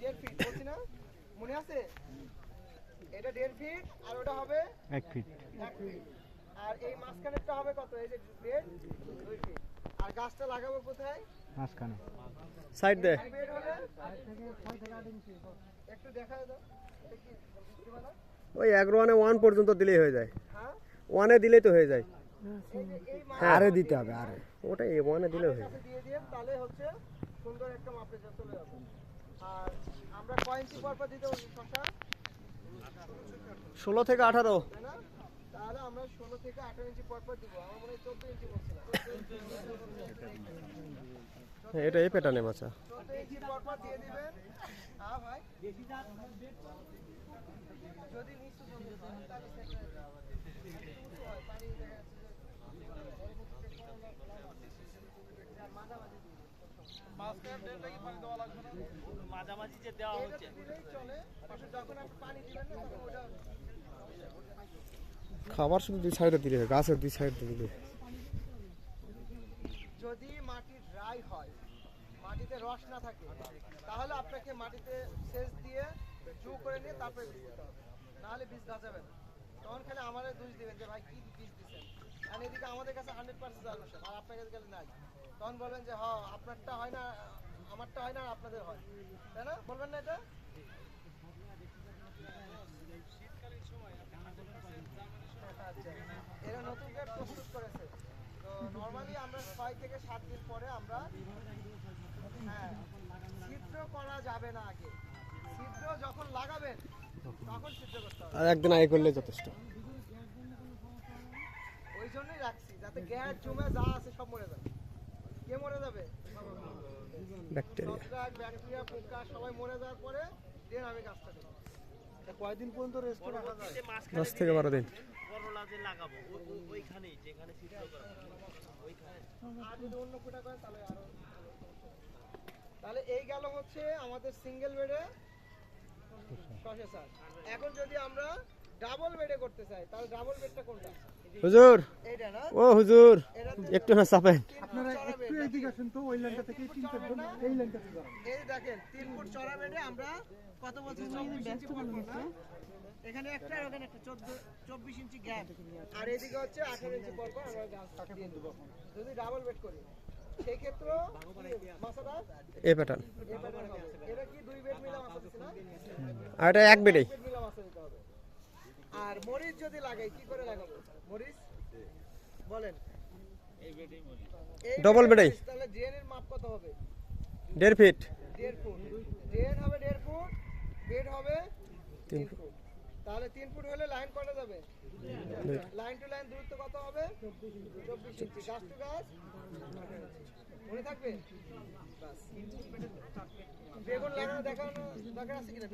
দেড় ফিট বলছি না? মনে আছে? এটা দেড় ফিট আর ওটা হবে এক ফিট এক ফিট আর এই মাঝখানেরটা হবে কত? এই যে দেড় দুই ফিট আর গাছটা লাগাবো কোথায়? মাঝখানে। সাইড দে। একটু দেখা দাও? ওই এগারো ওয়ানে ওয়ান পর্যন্ত দিলেই হয়ে যায়। হ্যাঁ? ওয়ানে দিলেই তো হয়ে যায়। এই যে এই মাপ আরে দিতে হবে আরে। ওটা ওয়ানে দিলেও হয়ে যায়। দিয়ে দিয়ে তাহলে হচ্ছে সুন্দর একটা মাপে চলে যাবে আর আমরা কয় ইঞ্চি পর পর দিতে বলছি শশা ষোলো থেকে আঠারো। তাহলে আমরা ষোলো থেকে আঠারো ইঞ্চি পর পর দিব। আমার মনে হয় চোদ্দ ইঞ্চি বলছিলাম হ্যাঁ, এটা এই প্যাটার্নে মাছা চোদ্দ ইঞ্চি পর পর দিয়ে দিবেন। হ্যাঁ ভাই। যদি নিচু তাহলে set হয়ে যাবে। উঁচু হয়, পানি দেখা যাচ্ছে যে- আর মাঝামাঝি দিবেন। মাঝামাঝি যে দেওয়া হচ্ছে। দিলেই চলে, কিন্তু যখন আপনি পানি দিবেন না তখন ওটা খাবার শুধু দুই সাইডে দিলে গাছের দুই সাইড দিলে। যদি মাটি ড্রাই হয় মাটিতে রস না থাকে তাহলে আপনাকে মাটিতে সেচ দিয়ে জু করে নিয়ে তারপরে বীজ দিতে হবে। নাহলে বীজ গাছাবে না। তখন খালি আমাদের দোষ দিবেন যে, ভাই, কি বীজ দিচ্ছেন আর এদিকে আমাদের কাছে হান্ড্রেড পার্সেন্ট জার্মেশন আর আপনার কাছে গেলে নাই। তখন বলবেন যে হ্যাঁ আপনারটা হয় না, আমারটা হয় না, আর আপনাদের হয়। তাই না? বলবেন না এটা। এরা নতুন গেট প্রস্তুত করেছে। তো নর্মালি আমরা ছয় থেকে সাত দিন পরে আমরা হ্যাঁ ছিদ্র করা যাবে না আগে। ছিদ্র যখন লাগাবেন আর একদিন আগে করলে যথেষ্ট। ওই জন্যই রাখছি যাতে গ্যাস জমে যা আছে সব মরে যাবে। কে মরে যাবে? ব্যাকটেরিয়া ব্যাকটেরিয়া পোকা সবাই মরে যাওয়ার পরে দেন আমি গাছটা দেবো কয়দিন পর্যন্ত রেস্ট রাখা যায় যে মাঝখানে দশ থেকে বারো দিন। করলা যে লাগাবো ও- ও- ওইখানেই যেখানে ছিদ্র করা ওইখানে। আর যদি অন্য ফুটা করেন তাহলে আরও তাহলে এই গেল হচ্ছে আমাদের সিঙ্গেল বেডে এখন যদি আমরা ডাবল বেডে করতে চাই তাহলে ডাবল বেডটা কোনটা? হুজুর। এইটা না? ও হুজুর। একটু না চাপেন। আপনারা একটু এদিকে আসেন তো ওই লাইনটা থেকে তিন চার জন এই লাইনটা থেকে এই দেখেন তিন ফুট চড়া বেডে আমরা কত বলছি চব্বিশ ইঞ্চি পরপর এখানে একটা আর ওখানে একটা চোদ্দ চব্বিশ ইঞ্চি গ্যাপ আর এদিকে হচ্ছে আঠারো ইঞ্চি পর পর আমরা গাছ দিয়ে দেবো। যদি ডাবল বেড করি সেই ক্ষেত্রে মাসাটা এই প্যাটার্ন। এটা কি দুই বেড মিলা মাসা দিচ্ছে না আর এটা এক বেডেই। আর মরিচ যদি লাগাই কি করে লাগাবো? মরিচ? বলেন। এই Double বেডে bed এই? মরিচ, তাহলে ড্রেনের মাপ কত হবে? দেড় ফিট। দেড় ফুট। ড্রেন হবে দেড় ফুট বেড হবে তিন ফুট। তাহলে তিন ফুট হলে লাইন কটা যাবে? লাইন টু লাইন দূরত্ব কত হবে? চব্বিশ ইঞ্চি। গাছ টু গাছ? থাকবে? বেগুন লাগানো দেখানো দরকার আছে কিনা?